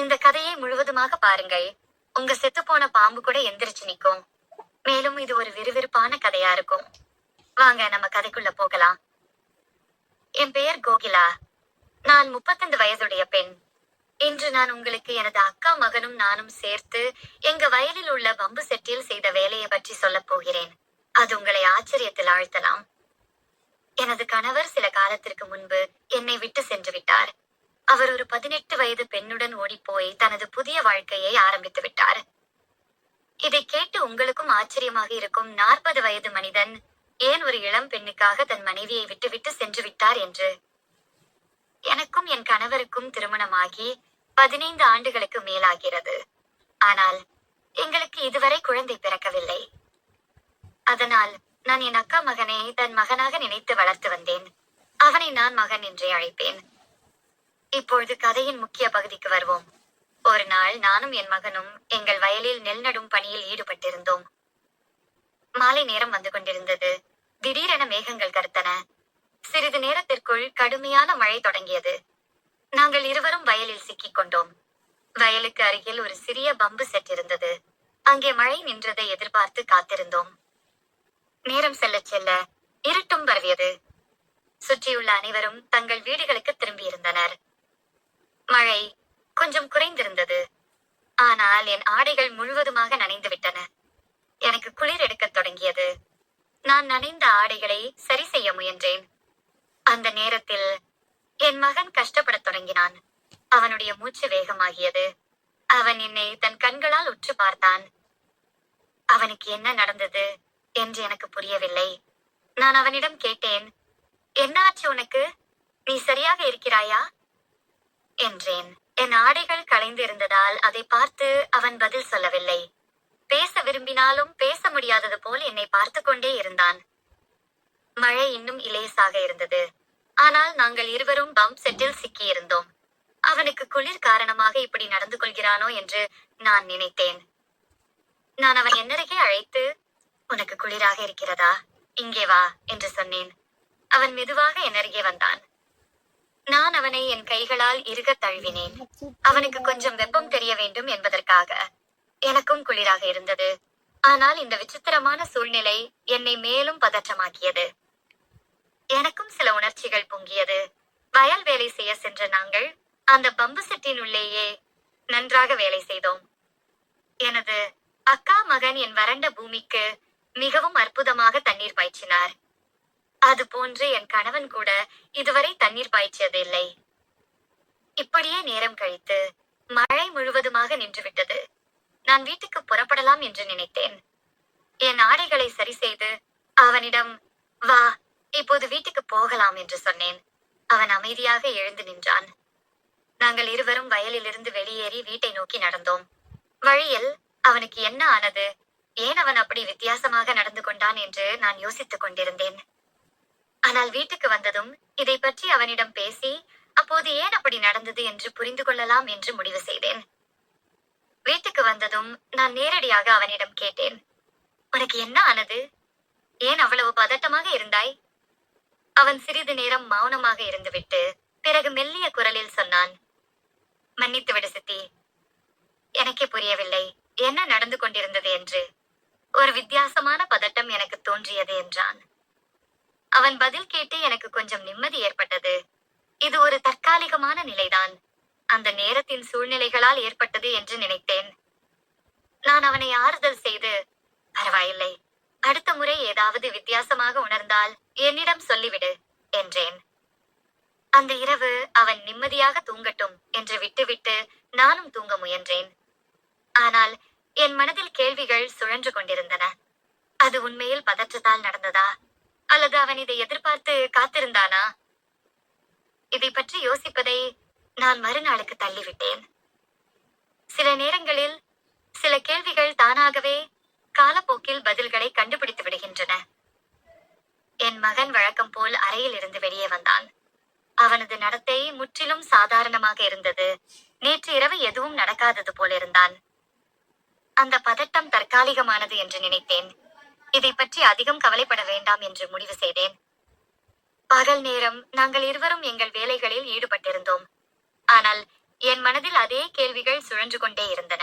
இந்த கதையை முழுவதுமாக பாருங்கள். உங்க செத்துப்போன பாம்பு கூட எந்திரிச்சு நிக்கும் மேலும் இது ஒரு விறுவிறுப்பான கதையா இருக்கும். வாங்க நம்ம கதைக்குள்ள போகலாம். என் பெயர் கோகிலா. நான் முப்பத்தைந்து வயதுடைய பெண். இன்று நான் உங்களுக்கு எனது அக்கா மகனும் நானும் சேர்த்து எங்க வயலில் உள்ள பம்பு செட்டில் செய்த வேலையை பற்றி சொல்லப் போகிறேன். அது உங்களை ஆச்சரியத்தில் ஆழ்த்தலாம். எனது கணவர் சில காலத்திற்கு முன்பு என்னை விட்டு சென்று விட்டார். அவர் ஒரு பதினெட்டு வயது பெண்ணுடன் ஓடிப்போய் தனது புதிய வாழ்க்கையை ஆரம்பித்து விட்டார். இதை கேட்டு உங்களுக்கும் ஆச்சரியமாக இருக்கும் நாற்பது வயது மனிதன் ஏன் ஒரு இளம் பெண்ணுக்காக தன் மனைவியை விட்டுவிட்டு சென்று விட்டார் என்று? எனக்கும் என் கணவருக்கும் திருமணமாகி பதினைந்து ஆண்டுகளுக்கு மேலாகிறது. ஆனால் எங்களுக்கு இதுவரை குழந்தை பிறக்கவில்லை. அதனால் நான் என் அக்கா மகனை தன் மகனாக நினைத்து வளர்த்து வந்தேன். அவனை நான் மகன் என்றே அழைப்பேன். இப்பொழுது கதையின் முக்கிய பகுதிக்கு வருவோம். ஒரு நாள் நானும் என் மகனும் எங்கள் வயலில் நெல் நடும் பணியில் ஈடுபட்டிருந்தோம். மாலை நேரம் வந்து கொண்டிருந்தது. திடீரென மேகங்கள் கருத்தன. சிறிது நேரத்திற்குள் கடுமையான மழை தொடங்கியது. நாங்கள் இருவரும் வயலில் சிக்கிக் கொண்டோம். வயலுக்கு அருகில் ஒரு சிறிய பம்பு செட் இருந்தது. அங்கே மழை நின்றதை எதிர்பார்த்து காத்திருந்தோம். நேரம் செல்ல செல்ல இருட்டும் பரவியது. சுற்றியுள்ள அனைவரும் தங்கள் வீடுகளுக்கு திரும்பியிருந்தனர். மழை கொஞ்சம் குறைந்திருந்தது. ஆனால் என் ஆடைகள் முழுவதுமாக நனைந்து விட்டன எனக்கு குளிர் எடுக்கத் தொடங்கியது. நான் நனைந்த ஆடைகளை சரி செய்ய முயன்றேன். அந்த நேரத்தில் என் மகன் கஷ்டப்படத் தொடங்கினான். அவனுடைய மூச்சு வேகமாகியது. அவன் என்னை தன் கண்களால் உற்று பார்த்தான். அவனுக்கு என்ன நடந்தது என்று எனக்கு புரியவில்லை. நான் அவனிடம் கேட்டேன் என்ன ஆச்சு உனக்கு? நீ சரியாக இருக்கிறாயா? என்றேன். என் ஆடைகள் களைந்திருந்ததால் அதை பார்த்து அவன் பதில் சொல்லவில்லை. பேச விரும்பினாலும் பேச முடியாதது போல் என்னை பார்த்து கொண்டே இருந்தான். மழை இன்னும் இலேசாக இருந்தது. ஆனால் நாங்கள் இருவரும் பம்ப் செட்டில் சிக்கியிருந்தோம். அவனுக்கு குளிர் காரணமாக இப்படி நடந்து கொள்கிறானோ என்று நான் நினைத்தேன். நான் அவன் என்னருகே அழைத்து உனக்கு குளிராக இருக்கிறதா? இங்கே வா என்று சொன்னேன். அவன் மெதுவாக என்னருகே வந்தான். நான் அவனை என் கைகளால் இறுகத் தழுவினேன். அவனுக்கு கொஞ்சம் வெப்பம் தெரிய வேண்டும் என்பதற்காக. எனக்கும் குளிராக இருந்தது. ஆனால் இந்த விசித்திரமான சூழ்நிலை என்னை மேலும் பதற்றமாக்கியது. எனக்கும் சில உணர்ச்சிகள் பொங்கியது. வயல் வேலை செய்ய சென்ற நாங்கள் அந்த பம்பு செட்டின் உள்ளேயே நன்றாக வேலை செய்தோம். எனது அக்கா மகன் என் வறண்ட பூமிக்கு மிகவும் அற்புதமாக தண்ணீர் பாய்ச்சினார். அது போன்று என் கணவன் கூட இதுவரை தண்ணீர் பாய்ச்சியதில்லை. இப்படியே நேரம் கழித்து மழை முழுவதுமாக நின்றுவிட்டது. நான் வீட்டுக்கு புறப்படலாம் என்று நினைத்தேன். என் ஆடைகளை சரி செய்து அவனிடம் வா இப்போது வீட்டுக்கு போகலாம் என்று சொன்னேன். அவன் அமைதியாக எழுந்து நின்றான். நாங்கள் இருவரும் வயலிலிருந்து வெளியேறி வீட்டை நோக்கி நடந்தோம். வழியில் அவனுக்கு என்ன ஆனது? ஏன் அவன் அப்படி வித்தியாசமாக நடந்து கொண்டான் என்று நான் யோசித்துக் கொண்டிருந்தேன். ஆனால் வீட்டுக்கு வந்ததும் இதை பற்றி அவனிடம் பேசி அப்போது ஏன் அப்படி நடந்தது என்று புரிந்து கொள்ளலாம் என்று முடிவு செய்தேன். வீட்டுக்கு வந்ததும் நான் நேரடியாக அவனிடம் கேட்டேன். உனக்கு என்ன ஆனது? ஏன் அவ்வளவு பதட்டமாக இருந்தாய்? அவன் சிறிது நேரம் மௌனமாக இருந்துவிட்டு பிறகு மெல்லிய குரலில் சொன்னான் மன்னித்து விடு சித்தி. எனக்கே புரியவில்லை. என்ன நடந்து கொண்டிருந்தது என்று. ஒரு வித்தியாசமான பதட்டம் எனக்கு தோன்றியது என்றான். அவன் பதில் கேட்டு எனக்கு கொஞ்சம் நிம்மதி ஏற்பட்டது. இது ஒரு தற்காலிகமான நிலைதான். அந்த நேரத்தின் சூழ்நிலைகளால் ஏற்பட்டது என்று நினைத்தேன். நான் அவனை ஆறுதல் செய்து பரவாயில்லை. அடுத்த முறை ஏதாவது வித்தியாசமாக உணர்ந்தால் என்னிடம் சொல்லிவிடு என்றேன். அந்த இரவு அவன் நிம்மதியாக தூங்கட்டும் என்று விட்டுவிட்டு நானும் தூங்க முயன்றேன். ஆனால் என் மனதில் கேள்விகள் சுழன்று கொண்டிருந்தன. அது உண்மையில் பதற்றத்தால் நடந்ததா? அல்லது அவன் இதை எதிர்பார்த்து காத்திருந்தானா? இதை பற்றி யோசிப்பதை நான் மறுநாளுக்கு தள்ளிவிட்டேன். சில நேரங்களில் சில கேள்விகள் தானாகவே காலப்போக்கில் பதில்களை கண்டுபிடித்து விடுகின்றன. என் மகன் வழக்கம் போல் அறையில் இருந்து வெளியே வந்தான். அவனது நடத்தை முற்றிலும் சாதாரணமாக இருந்தது. நேற்று இரவு எதுவும் நடக்காதது போல் இருந்தான். அந்த பதட்டம் தற்காலிகமானது என்று நினைத்தேன். இதை பற்றி அதிகம் கவலைப்பட வேண்டாம் என்று முடிவு செய்தேன். பகல் நேரம் நாங்கள் இருவரும் எங்கள் வேலைகளில் ஈடுபட்டிருந்தோம். ஆனால் என் மனதில் அதே கேள்விகள் சுழன்று கொண்டே இருந்தன.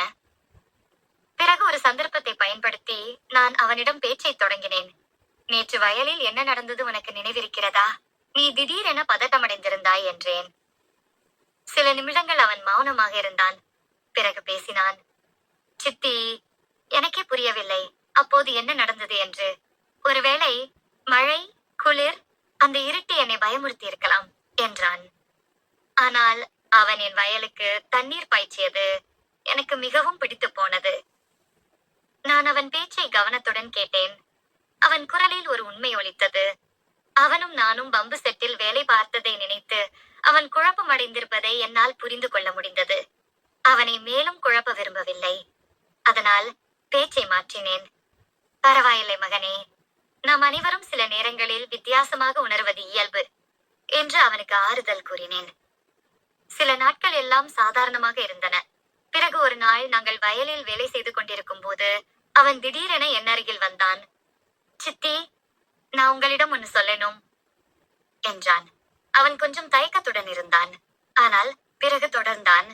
பிறகு ஒரு சந்தர்ப்பத்தை பயன்படுத்தி நான் அவனிடம் பேச்சை தொடங்கினேன். நேற்று வயலில் என்ன நடந்தது உனக்கு நினைவிருக்கிறதா? நீ திடீரென பதட்டமடைந்திருந்தாய் என்றேன். சில நிமிடங்கள் அவன் மௌனமாக இருந்தான். பிறகு பேசினான். சித்தி எனக்கே புரியவில்லை. அப்போது என்ன நடந்தது என்று? ஒருவேளை மழை குளிர் அந்த இருட்டு என்னை பயமுறுத்தி இருக்கலாம் என்றான். ஆனால் அவன் என் வயலுக்கு தண்ணீர் பாய்ச்சியது எனக்கு மிகவும் பிடித்து போனது. நான் அவன் பேச்சை கவனத்துடன் கேட்டேன். அவன் குரலில் ஒரு உண்மை ஒலித்தது. அவனும் நானும் பம்பு செட்டில் வேலை பார்த்ததை நினைத்து அவன் குழப்பம் அடைந்திருப்பதை என்னால் புரிந்து கொள்ள முடிந்தது. அவனை மேலும் குழப்ப விரும்பவில்லை. அதனால் பேச்சை மாற்றினேன். பரவாயில்லை மகனே. நாம் அனைவரும் சில நேரங்களில் வித்தியாசமாக உணர்வது இயல்பு என்று அவனுக்கு ஆறுதல் கூறினேன். சில நாட்கள் எல்லாம் சாதாரணமாக இருந்தன. பிறகு ஒரு நாள் நாங்கள் வயலில் வேலை செய்து கொண்டிருக்கும் போது அவன் திடீரென என் அருகில் வந்தான். சித்தி நான் உங்களிடம் ஒன்னு சொல்லணும் என்றான். அவன் கொஞ்சம் தயக்கத்துடன் இருந்தான். ஆனால் பிறகு தொடர்ந்தான்.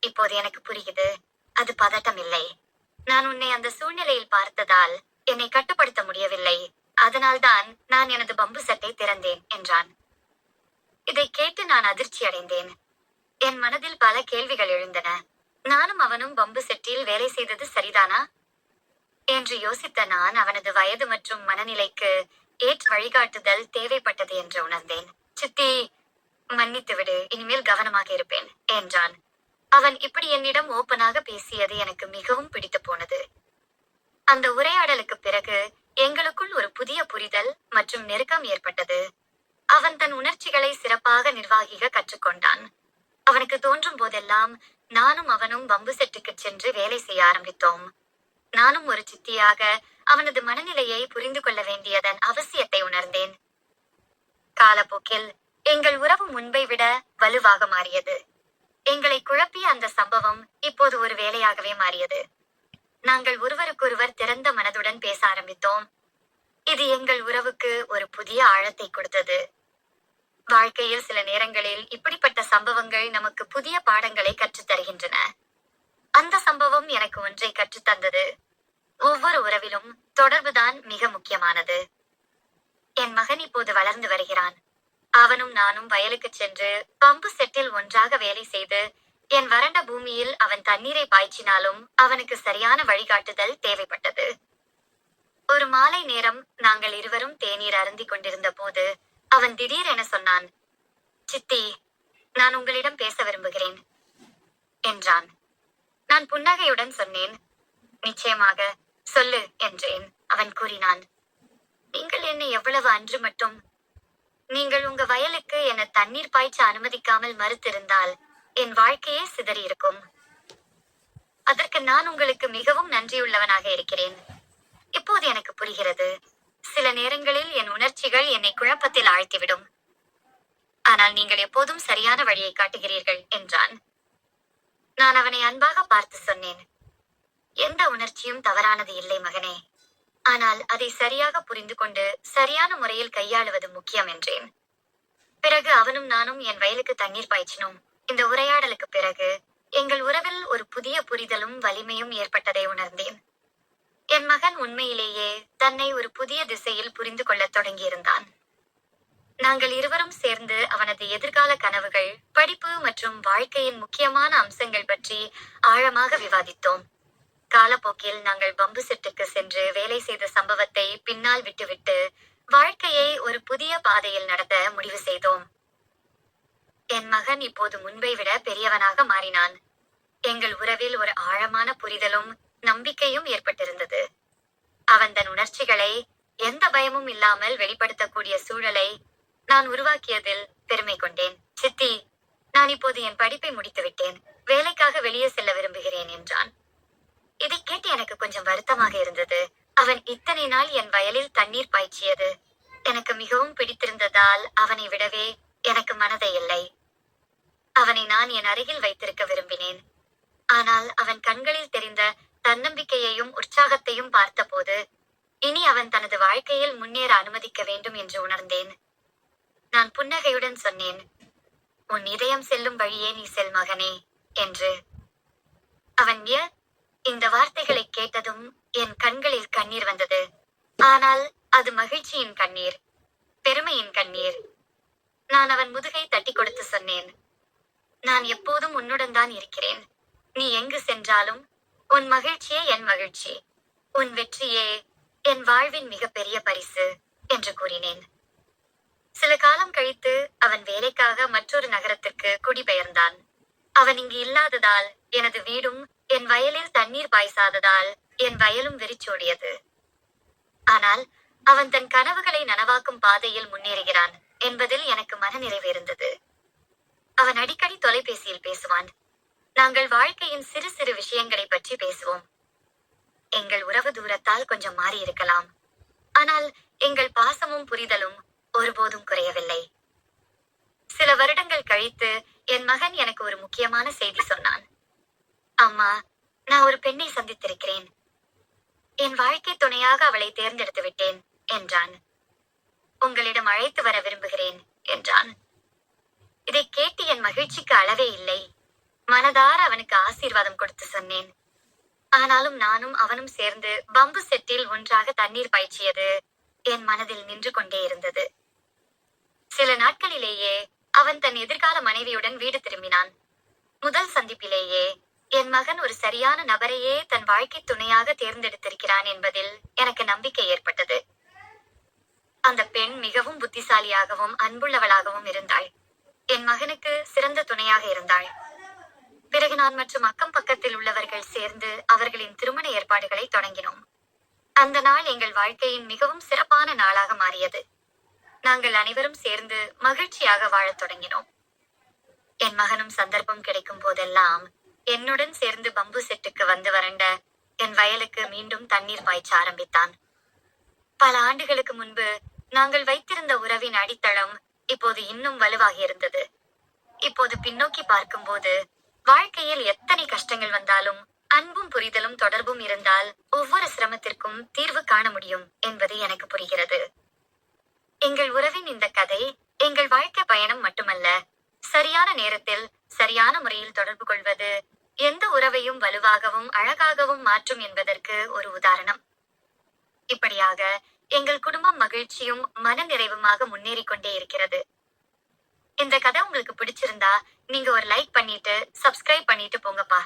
இப்போது எனக்கு புரியுது. அது பதட்டம் இல்லை நான் உன்னை அந்த சூழ்நிலையில் பார்த்ததால் என்னை கட்டுப்படுத்த முடியவில்லை. அதனால்தான் நான் எனது பம்பு சட்டை திறந்தேன் என்றான். இதை கேட்டு நான் அதிர்ச்சி அடைந்தேன். என் மனதில் பல கேள்விகள் எழுந்தன. நானும் அவனும் பம்பு செட்டில் வேலை செய்தது சரிதானா? என்று யோசித்த நான் அவனது வயது மற்றும் மனநிலைக்கு ஏற்ற வழிகாட்டுதல் தேவைப்பட்டது என்று உணர்ந்தேன். சித்தி மன்னித்து விடு இனிமேல் கவனமாக இருப்பேன் என்றான். அவன் இப்படி என்னிடம் ஓப்பனாக பேசியது எனக்கு மிகவும் பிடித்து போனது. அந்த உரையாடலுக்கு பிறகு எங்களுக்குள் ஒரு புதிய புரிதல் மற்றும் நெருக்கம் ஏற்பட்டது. அவன் தன் உணர்ச்சிகளை சிறப்பாக நிர்வாகிக கற்றுக்கொண்டான். அவனுக்கு தோன்றும் போதெல்லாம் நானும் அவனும் பம்பு செட்டுக்கு சென்று வேலை செய்ய ஆரம்பித்தோம். நானும் ஒரு சித்தியாக அவனது மனநிலையை புரிந்து கொள்ள வேண்டியதன் அவசியத்தை உணர்ந்தேன். காலப்போக்கில் எங்கள் உறவு முன்பை விட வலுவாக மாறியது. எங்களை குழப்பிய அந்த சம்பவம் இப்போது ஒரு வேலையாகவே மாறியது. நாங்கள் ஒருவருக்கொருவர் திறந்த மனதுடன் பேச ஆரம்பித்தோம். இது எங்கள் உறவுக்கு ஒரு புதிய ஆழத்தை கொடுத்தது. வாழ்க்கையில் சில நேரங்களில் இப்படிப்பட்ட சம்பவங்கள் நமக்கு புதிய பாடங்களை கற்றுத் தருகின்றன. அந்த சம்பவம் எனக்கு ஒன்றை கற்றுத் தந்தது. ஒவ்வொரு உறவிலும் தொடர்புதான் மிக முக்கியமானது. என் மகன் இப்போது வளர்ந்து வருகிறான். அவனும் நானும் வயலுக்கு சென்று பம்பு செட்டில் ஒன்றாக வேலை செய்து என் வறண்ட பூமியில் அவன் தண்ணீரை பாய்ச்சினாலும் அவனுக்கு சரியான வழிகாட்டுதல் தேவைப்பட்டது. ஒரு மாலை நேரம் நாங்கள் இருவரும் தேநீர் அருந்திக் கொண்டிருந்த போது அவன் திடீரென சொன்னான் சித்தி நான் உங்களிடம் பேச விரும்புகிறேன் என்றான். நான் புன்னகையுடன் சொன்னேன் நிச்சயமாக சொல்லு என்றேன் அவன் கூறினான். நீங்கள் என்னை எவ்வளவு அன்று மட்டும் நீங்கள் உங்க வயலுக்கு என தண்ணீர் பாய்ச்ச அனுமதிக்காமல் மறுத்திருந்தால் என் வாழ்க்கையே சிதறியிருக்கும். அதற்கு நான் உங்களுக்கு மிகவும் நன்றியுள்ளவனாக இருக்கிறேன். இப்போது எனக்கு புரிகிறது. சில நேரங்களில் என் உணர்ச்சிகள் என்னை குழப்பத்தில் ஆழ்த்திவிடும். ஆனால் நீங்கள் எப்போதும் சரியான வழியை காட்டுகிறீர்கள் என்றான். நான் அவனை அன்பாக பார்த்து சொன்னேன். எந்த உணர்ச்சியும் தவறானது இல்லை மகனே. ஆனால் அதை சரியாக புரிந்து கொண்டு சரியான முறையில் கையாளுவது முக்கியம் என்றேன். பிறகு அவனும் நானும் என் வயலுக்கு தண்ணீர் பாய்ச்சினோம். இந்த உரையாடலுக்கு பிறகு எங்கள் உறவில் ஒரு புதிய புரிதலும் வலிமையும் ஏற்பட்டதை உணர்ந்தேன். என் மகன் உண்மையிலேயே தன்னை ஒரு புதிய திசையில் புரிந்து கொள்ளத் தொடங்கியிருந்தான். நாங்கள் இருவரும் சேர்ந்து அவனது எதிர்கால கனவுகள் படிப்பு மற்றும் வாழ்க்கையின் முக்கியமான அம்சங்கள் பற்றி ஆழமாக விவாதித்தோம். காலப்போக்கில் நாங்கள் பம்பு செட்டுக்கு சென்று வேலை செய்த சம்பவத்தை பின்னால் விட்டுவிட்டு வாழ்க்கையை ஒரு புதிய பாதையில் நடத்த முடிவு செய்தோம். என் மகன் இப்போது முன்பை விட பெரியவனாக மாறினான். எங்கள் உறவில் ஒரு ஆழமான புரிதலும் நம்பிக்கையும் ஏற்பட்டிருந்தது. அவன் தன் உணர்ச்சிகளை எந்த பயமும் இல்லாமல் வெளிப்படுத்தக்கூடிய சூழலை நான் உருவாக்கியதில் பெருமை கொண்டேன். சித்தி நான் இப்போது என் படிப்பை முடித்துவிட்டேன். வேலைக்காக வெளியே செல்ல விரும்புகிறேன் என்றான். இதை கேட்டு எனக்கு கொஞ்சம் வருத்தமாக இருந்தது. அவன் இத்தனை நாள் என் வயலில் தண்ணீர் பாய்ச்சியது. எனக்கு மிகவும் பிடித்திருந்ததால் அவனை விடவே எனக்கு மனதை இல்லை. அவனை நான் என் அருகில் வைத்திருக்க விரும்பினேன். ஆனால் அவன் கண்களில் தெரிந்த தன்னம்பிக்கையையும் உற்சாகத்தையும் பார்த்தபோது இனி அவன் தனது வாழ்க்கையில் முன்னேற அனுமதிக்க வேண்டும் என்று உணர்ந்தேன். நான் புன்னகையுடன் சொன்னேன் உன் இதயம் செல்லும் வழியே நீ செல் மகனே என்று. அவன் ஏ இந்த வார்த்தைகளை கேட்டதும் என் கண்களில் கண்ணீர் வந்தது. ஆனால் அது மகிழ்ச்சியின் கண்ணீர் பெருமையின் கண்ணீர். நான் அவன் முதுகை தட்டி கொடுத்து சொன்னேன். நான் எப்போதும் உன்னுடன் தான் இருக்கிறேன். நீ எங்கு சென்றாலும் உன் மகிழ்ச்சியே என் மகிழ்ச்சி. உன் வெற்றியே என் வாழ்வின் மிகப்பெரிய பரிசு என்று கூறினேன். சில காலம் கழித்து அவன் வேலைக்காக மற்றொரு நகரத்திற்கு குடிபெயர்ந்தான். அவன் இங்கு இல்லாததால் எனது வீடும் என் வயலில் தண்ணீர் பாய்சாததால் என் வயலும் வெறிச்சோடியது. ஆனால் அவன் தன் கனவுகளை நனவாக்கும் பாதையில் முன்னேறுகிறான் என்பதில் எனக்கு மனநிறைவு இருந்தது. அவன் அடிக்கடி தொலைபேசியில் பேசுவான். நாங்கள் வாழ்க்கையின் சிறு சிறு விஷயங்களை பற்றி பேசுவோம். எங்கள் உறவு தூரத்தால் கொஞ்சம் மாறி இருக்கலாம். ஆனால் எங்கள் பாசமும் புரிதலும் ஒருபோதும் குறையவில்லை. சில வருடங்கள் கழித்து என் மகன் எனக்கு ஒரு முக்கியமான செய்தி சொன்னான். அம்மா நான் ஒரு பெண்ணை சந்தித்திருக்கிறேன். என் வாழ்க்கை துணையாக அவளை தேர்ந்தெடுத்து விட்டேன் என்றான். உங்களிடம் அழைத்து வர விரும்புகிறேன் என்றான். இதை கேட்டு என் மகிழ்ச்சிக்கு அளவே இல்லை. மனதார அவனுக்கு ஆசீர்வாதம் கொடுத்து சொன்னேன். ஆனாலும் நானும் அவனும் சேர்ந்து பம்பு செட்டில் ஒன்றாக தண்ணீர் பாய்ச்சியது என் மனதில் நின்று கொண்டே இருந்தது. சில நாட்களிலேயே அவன் தன் எதிர்கால மனைவியுடன் வீடு திரும்பினான். முதல் சந்திப்பிலேயே என் மகன் ஒரு சரியான நபரையே தன் வாழ்க்கை துணையாக தேர்ந்தெடுத்திருக்கிறான் என்பதில் எனக்கு நம்பிக்கை ஏற்பட்டது. அந்த பெண் மிகவும் புத்திசாலியாகவும் அன்புள்ளவளாகவும் இருந்தாள். என் மகனுக்கு சிறந்த துணையாக இருந்தாள். பிறகு நான் மற்றும் அக்கம் பக்கத்தில் உள்ளவர்கள் சேர்ந்து அவர்களின் திருமண ஏற்பாடுகளை தொடங்கினோம். அந்த நாள் எங்கள் வாழ்க்கையின் மிகவும் சிறப்பான நாளாக மாறியது. நாங்கள் அனைவரும் சேர்ந்து மகிழ்ச்சியாக வாழத் தொடங்கினோம். என் மகனும் சந்தர்ப்பம் கிடைக்கும் போதெல்லாம் என்னுடன் சேர்ந்து பம்பு செட்டுக்கு வந்து வறண்ட என் வயலுக்கு மீண்டும் தண்ணீர் பாய்ச்ச ஆரம்பித்தான். பல ஆண்டுகளுக்கு முன்பு நாங்கள் வைத்திருந்த உறவின் அடித்தளம் இப்போது இன்னும் வலுவாகி இருந்தது. இப்போது பின்னோக்கி பார்க்கும்போது வாழ்க்கையில் எத்தனை கஷ்டங்கள் வந்தாலும் அன்பும் புரிதலும் தொடர்பும் இருந்தால் ஒவ்வொரு சிரமத்திற்கும் தீர்வு காண முடியும் என்பது எனக்கு புரிகிறது. எங்கள் உறவின் இந்த கதை எங்கள் வாழ்க்கை பயணம் மட்டுமல்ல சரியான நேரத்தில் சரியான முறையில் தொடர்பு கொள்வது எந்த உறவையும் வலுவாகவும் அழகாகவும் மாற்றும் என்பதற்கு ஒரு உதாரணம். இப்படியாக எங்கள் குடும்பம் மகிழ்ச்சியும் மன நிறைவுமாக முன்னேறி கொண்டே இருக்கிறது. இந்த கதை உங்களுக்கு பிடிச்சிருந்தா நீங்க ஒரு லைக் பண்ணிட்டு சப்ஸ்கிரைப் பண்ணிட்டு போங்கப்பா.